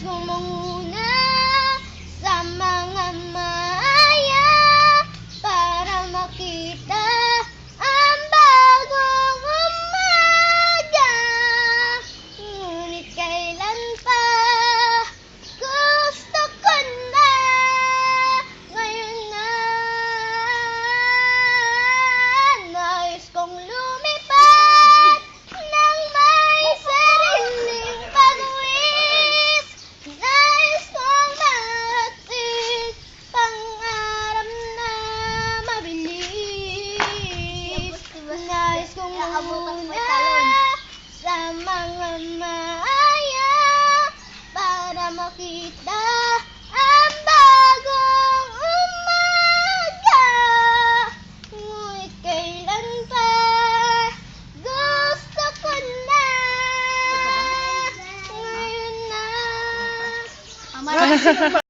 guys one more. Nais kong muna sa mga maya para makita ang bagong umaga. Ngunit kailan pa gusto ko na ngayon na.